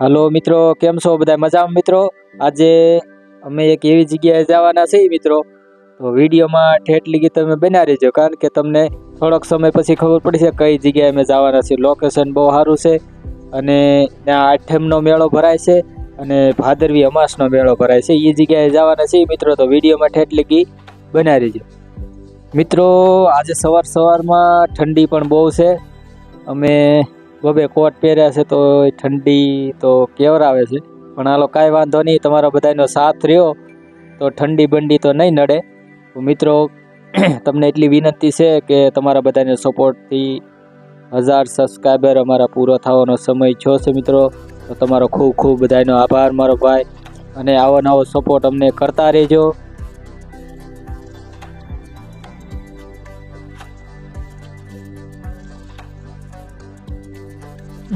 Hello મિત્રો, કેમ છો બધા? મજામાં મિત્રો? આજે અમે એક એવી જગ્યાએ જવાના છીએ મિત્રો. તો વિડીયોમાં ઠેઠ લીગી તમે બના રહેજો, કારણ કે તમને થોડોક સમય પછી ખબર પડશે કઈ જગ્યાએ અમે જવાના છીએ. લોકેશન બહુ સારું છે અને ત્યાં આઠમનો મેળો ભરાય છે અને ભાદરવી અમાસનો મેળો ભરાય છે. એ જગ્યાએ જવાના છીએ મિત્રો, તો વિડીયોમાં ઠેઠ લીગી બના રહેજો. મિત્રો, આજે સવાર સવારમાં ઠંડી પણ બહુ છે. અમે બબે કોટ પહેર્યા છે તો ઠંડી તો કેવરાવે છે. પણ હાલો કાંઈ વાંધો નહીં, તમારા બધાનો સાથ રહ્યો. તો ઠંડી બંડી તો નહીં નડે. મિત્રો, તમને એટલી વિનંતી છે કે તમારા બધાને સપોર્ટથી હજાર સબસ્ક્રાઈબર અમારા પૂરો થવાનો સમય છો છે મિત્રો. તો તમારો ખૂબ ખૂબ બધાનો આભાર મારો ભાઈ. અને આવો નવો સપોર્ટ અમને કરતા રહેજો.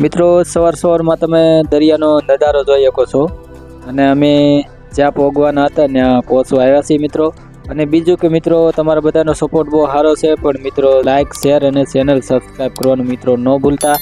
મિત્રો, સવાર સવારમાં તમે દરિયાનો નજારો જોઈ શકો છો. અને અમે જ્યાં પહોંચવાના હતા, ત્યાં પહોંચવા આવ્યા છીએ મિત્રો. અને બીજું કે મિત્રો, તમારા બધાનો સપોર્ટ બહુ સારો છે, પણ મિત્રો લાઇક શેર અને ચેનલ સબસ્ક્રાઈબ કરવાનું મિત્રો ન ભૂલતા.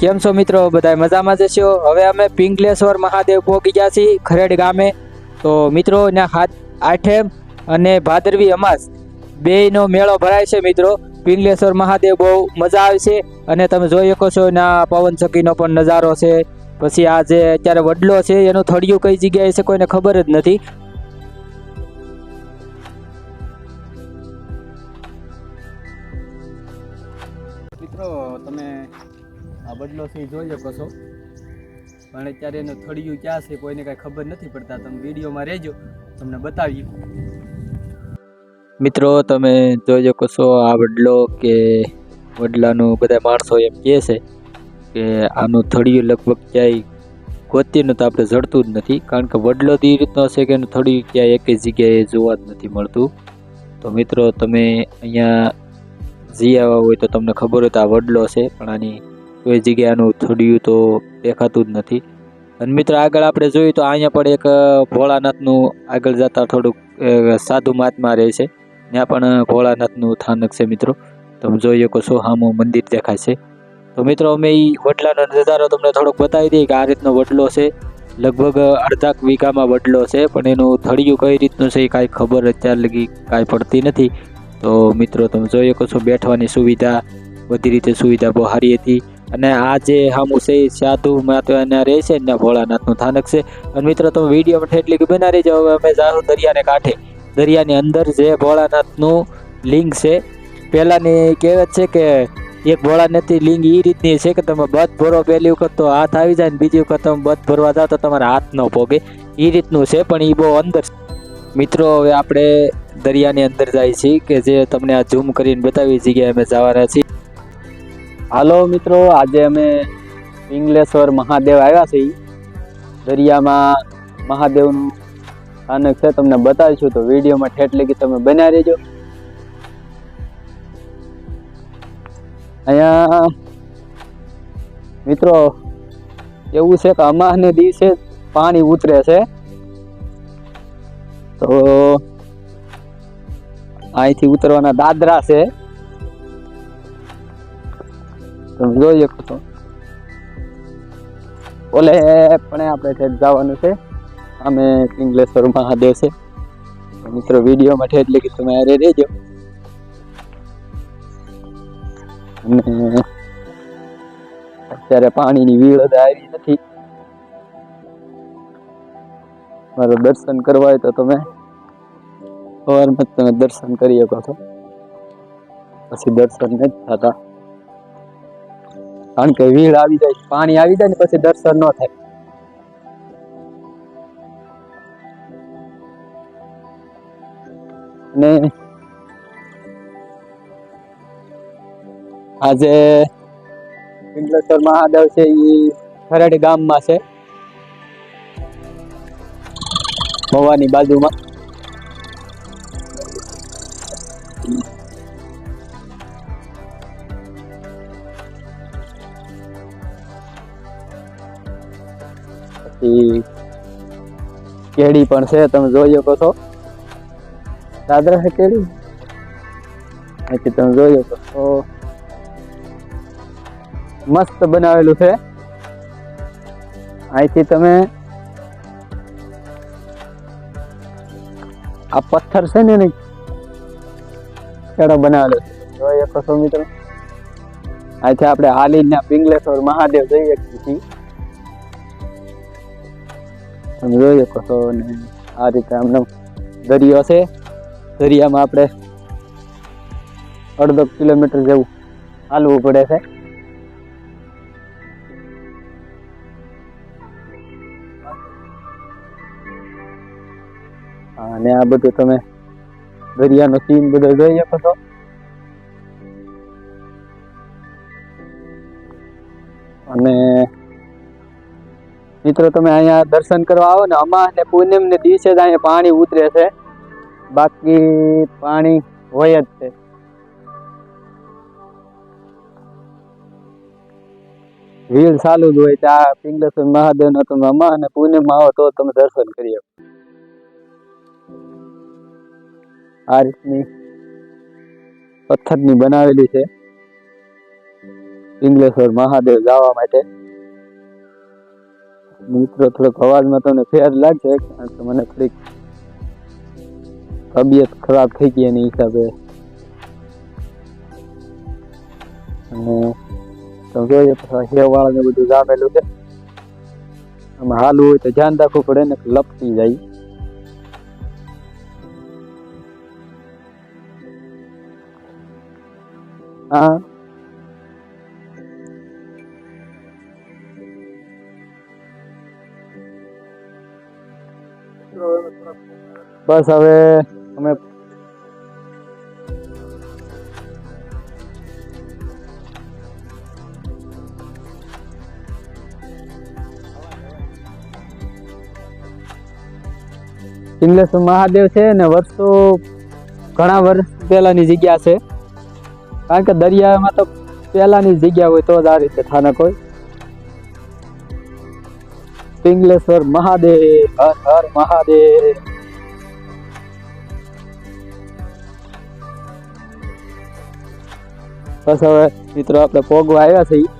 કેમ છો મિત્રો? બધા મજામાં જશો હવે અમે પિંગલેશ્વર મહાદેવ પહોંચી ગયા છીએ, ખરેડ ગામે. તો મિત્રો ત્યાં હાથ આઠેમ અને ભાદરવી અમાસ બેયનો મેળો ભરાય છે મિત્રો. પિંગલેશ્વર મહાદેવ બહુ મજા આવે છે અને તમે જોઈ શકો છો ના પવન ચકીનો પણ નજારો છે. પછી આ જે અત્યારે વડલો છે, એનું થળિયું કઈ જગ્યાએ છે કોઈને ખબર જ નથી. બદલો છે એ જોઈ શકો છો. પણ અત્યારે એનું થળિયું ક્યાં છે કોઈને કાંઈ ખબર નથી પડતા. તમે વિડીયોમાં રહેજો, તમને બતાવીએ. મિત્રો, તમે જોઈ શકો છો આ વડલો કે વડલાનું બધા માણસો એમ કહે છે કે આનું થળિયું લગભગ ક્યાંય ગોતીનું તો આપણે જડતું જ નથી. કારણ કે વડલો તો એ રીતનો છે કે એનું થળિયું ક્યાંય એક જગ્યાએ જોવા જ નથી મળતું. તો મિત્રો, તમે અહીંયા જઈ આવ્યા હોય તો તમને ખબર હોય તો આ વડલો છે, પણ આની કોઈ જગ્યાનું થડિયું તો દેખાતું જ નથી. અને મિત્રો આગળ આપણે જોઈએ તો અહીંયા પણ એક ભોળાનાથનું આગળ જતા થોડુંક સાધુ મહાત્મા રહે છે. ત્યાં પણ ભોળાનાથનું સ્થાનક છે મિત્રો. તમે જોઈ શકો છો હામું મંદિર દેખાય છે. તો મિત્રો અમે એ વડલાનો નજારો તમને થોડોક બતાવી દઈએ કે આ રીતનો વડલો છે. લગભગ અડધાક વીઘામાં વડલો છે. પણ એનું થળિયું કઈ રીતનું છે એ કાંઈ ખબર અત્યાર લગી કાંઈ પડતી નથી. તો મિત્રો તમે જોઈ શકો છો બેઠવાની સુવિધા, બધી રીતે સુવિધા બહુ સારી હતી. અને આ જે સામું છે સાધુ માતા રહે છે ને ભોળાનાથનું સ્થાનક છે. અને મિત્રો તમે વીડિયો એટલી કે બના રહેજો હવે અમે જાઉં દરિયાને કાંઠે. દરિયાની અંદર જે ભોળાનાથનું લિંગ છે, પહેલાંની કહેવત છે કે એક ભોળાનાથની લિંગ એ રીતની છે કે તમે બધ ભરો પહેલી વખત તો હાથ આવી જાય ને બીજી વખત તમે બધ ભરવા જાઓ તો તમારા હાથ ન પોગે એ રીતનું છે, પણ એ બહુ અંદર મિત્રો, હવે આપણે દરિયાની અંદર જાય છીએ કે જે તમને આ ઝૂમ કરીને બતાવી જગ્યાએ અમે જવાના છીએ. હાલો મિત્રો, આજે અમે પિંગલેશ્વર મહાદેવ આવ્યા છીએ. દરિયામાં મહાદેવનું સ્થાનક છે, તમને બતાવીશું, તો વિડીયોમાં ઠેઠ લગી તમે બન્યા રહેજો. અહીંયા મિત્રો, એવું છે કે અમાહને દિવસે પાણી ઉતરે છે. તો અહીંથી ઉતરવાના દાદરા છે. તમે જોઈ શકો છો ઓલે, પણ આપણે ઠેઠ જવાનું છે. અમે પિંગલેશ્વર મહાદેવ છે. મિત્રો, વિડીયોમાં ઠેઠ લખી તમે અરે રહેજો. અને અત્યારે પાણીની વીળ આવી નથી. મારું દર્શન કરવા હોય તો તમે સવારમાં જ તમે દર્શન કરી શકો છો. પછી દર્શન નથી થતા. કારણ કે વીળ આવી જાય, પાણી આવી જાય ને પછી દર્શન ન થાય. ને આજે પિંગલેશ્વર મહાદેવ છે એ ખરાડી ગામમાં છે. મવાની બાજુમાં. પછી કેળી પણ છે, તમે જોઈ શકો છો. દાદરા છે કેળી પછી તમે જોઈ શકો છો. મસ્ત બનાવેલું છે. અહીંથી તમે આ પથ્થર છે ને કેળો બનાવેલો છે. જોઈ શકો છો મિત્રો. અહીંથી આપણે હાલીના પિંગલેશ્વર મહાદેવ જઈએ છીએ. તમે જોઈ શકો છો આ રીતે આમનો દરિયો છે. દરિયામાં આપણે અડધો કિલોમીટર જેવું હાલવું પડે છે. અને આ બધું તમે દરિયાનો સીન બધો જોઈ શકો છો. અને મિત્રો, તમે અહીંયા દર્શન કરવા આવો ને અમાસ ને પૂનમ ને દિવસે જ અહીંયા પાણી ઉતરે છે. બાકી પાણી હોય જ છે. વીલ ચાલુ જ હોય ત્યાં પિંગલેશ્વર મહાદેવ નો તમે અમા અને પૂનમ આવો તો તમે દર્શન કરી આ રીતની પથ્થરની બનાવેલી છે. પિંગલેશ્વર મહાદેવ જવા માટે. મિત્રો, થોડોક અવાજમાં તમને ફેર લાગશે, કારણ કે મને થોડીક તબિયત ખરાબ થઈ ગઈ એની હિસાબે. અને તમે જોઈએ હેવાળ ને બધું જામેલું છે. આમાં હાલવું હોય તો ધ્યાન રાખવું પડે, ને લપટી જાય. હા. બસ હવે અમે પિંગલેશ્વર મહાદેવ છે ને વર્ષો ઘણા વર્ષ પહેલાની જગ્યા છે. કારણ કે દરિયામાં તો પહેલાની જગ્યા હોય તો જ આ રીતે થાનક હોય પિંગલેશ્વર મહાદેવ, હર હર મહાદેવ. બસ હવે મિત્રો આપણે પોગવા આવ્યા છીએ.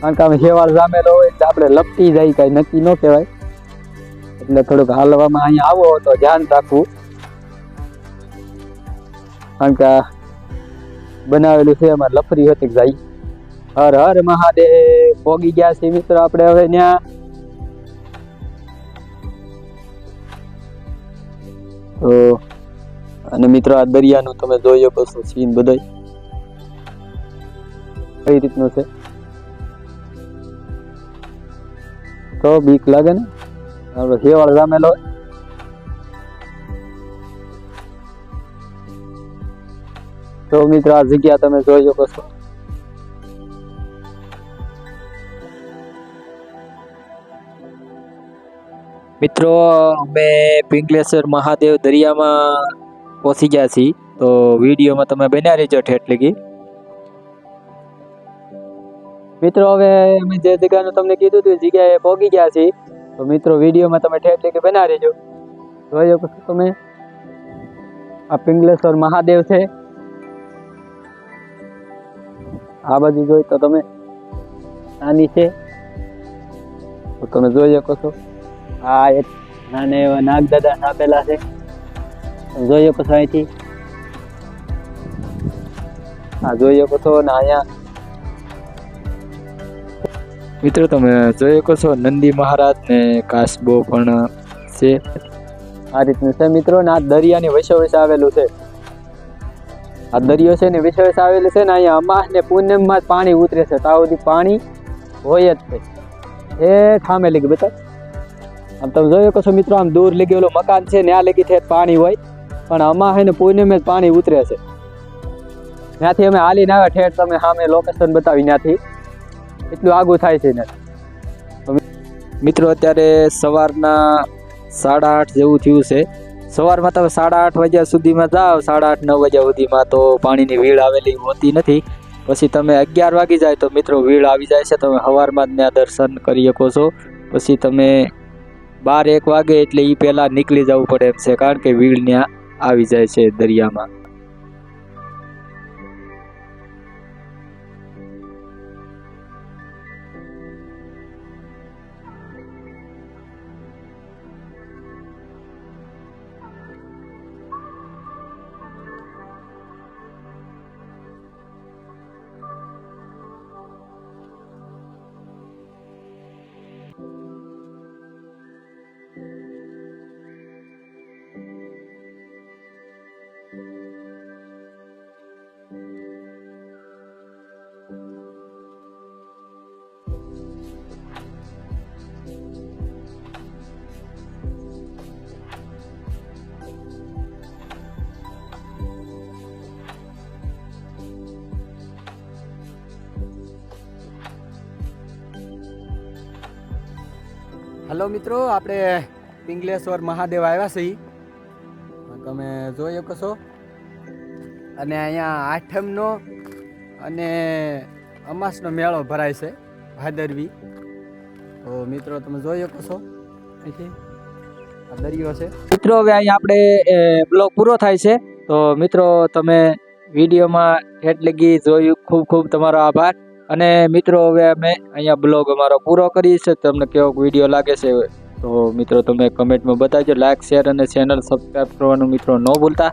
કારણ કે અમે શેવાળ જામેલો હોય એટલે આપણે લપટી જાય કઈ નક્કી ન કહેવાય. એટલે થોડુંક હાલવામાં અહીંયા આવો તો ધ્યાન રાખવું. કારણ કે બનાવેલું છે, એમાં લફરી હતી જાય હર હર મહાદેવ. પોગી ગયા છે મિત્રો આપણે હવે ત્યાં તો, અને મિત્રો આ દરિયાનું તમે જોયો છો સીન બધા કઈ રીતનું છે? તો બીક લાગે ને? હેવાળ જામેલો હોય. તો મિત્રો, આ જગ્યા તમે જોઈ શકો છો. મિત્રો, અમે પિંગલેશ્વર મહાદેવ દરિયામાં પહોંચી ગયા છીએ. તો વિડીયોમાં તમે બન્યા રહેજો ઠેઠ લગી. મિત્રો, હવે અમે જે જગ્યાનું તમને કીધું હતું જગ્યાએ પહોંચી ગયા છીએ. તો મિત્રો, વિડીયોમાં તમે ઠેઠ લગી બના રહેજો. જોઈ શકો તમે. આ પિંગલેશ્વર મહાદેવ છે. આ બાજુ જોઈ તો તમે નાની છે. તો તમે જોઈ શકો છો આ એક નાના એવા નાગદાદા નાપેલા છે. જોઈ શકો છો અહીંથી. આ જોઈ શકો છો ને અહીંયા મિત્રો તમે જોઈ શકો છો નંદી મહારાજ ને કાસબો પણ છે. આ રીતનું છે મિત્રો ને આ દરિયાની વચ્ચે વચ્ચે આવેલું છે. આ દરિયો છે ને વિશેષ વિશે છે ને અહીંયા અમાસ ને પૂનમમાં જ પાણી ઉતરે છે. તાવ પાણી હોય જ છે. એ ઠામે લગી બેટા આમ તમે જોયો કશો મિત્રો, આમ દૂર લગી ઓલું મકાન છે ને આ લગી ઠેઠ પાણી હોય. પણ અમાસ ને પૂનમે જ પાણી ઉતરે છે. ત્યાંથી અમે હાલીને આવ્યા ઠેઠ તમે સામે લોકેશન બતાવી ત્યાંથી. એટલું આગું થાય છે ને. મિત્રો, અત્યારે સવારના સાડા આઠ જેવું થયું છે. સવારમાં તમે સાડા આઠ વાગ્યા સુધીમાં જાઓ. સાડા આઠ, નવ વાગ્યા સુધીમાં તો પાણીની વીળ આવેલી હોતી નથી. પછી તમે અગિયાર વાગી જાય તો મિત્રો વીળ આવી જાય છે. તમે સવારમાં જ ત્યાં દર્શન કરી શકો છો. પછી તમે બાર એક વાગે એટલે એ પહેલાં નીકળી જવું પડે એમ છે. કારણ કે વીળ ત્યાં આવી જાય છે દરિયામાં. હલો મિત્રો, આપણે પિંગલેશ્વર મહાદેવ આવ્યા છીએ. તમે જોઈ શકો છો. અને અહીંયા આઠમનો અને અમાસનો મેળો ભરાય છે, ભાદરવી. તો મિત્રો, તમે જોઈ શકો છો. આ દરિયો છે. મિત્રો, હવે અહીંયા આપણે બ્લોગ પૂરો થાય છે. તો મિત્રો, તમે વિડીયોમાં ઠેઠ લગી જોયું. ખૂબ ખૂબ તમારો આભાર. અને મિત્રો, હવે અમે અહીંયા બ્લોગ અમારો પૂરો કરીએ છીએ. તમને કેવો વીડિયો લાગે છે તો મિત્રો, તમે કમેન્ટમાં બતાવજો. લાઇક શેર અને ચેનલ સબસ્ક્રાઈબ કરવાનું મિત્રો ન ભૂલતા.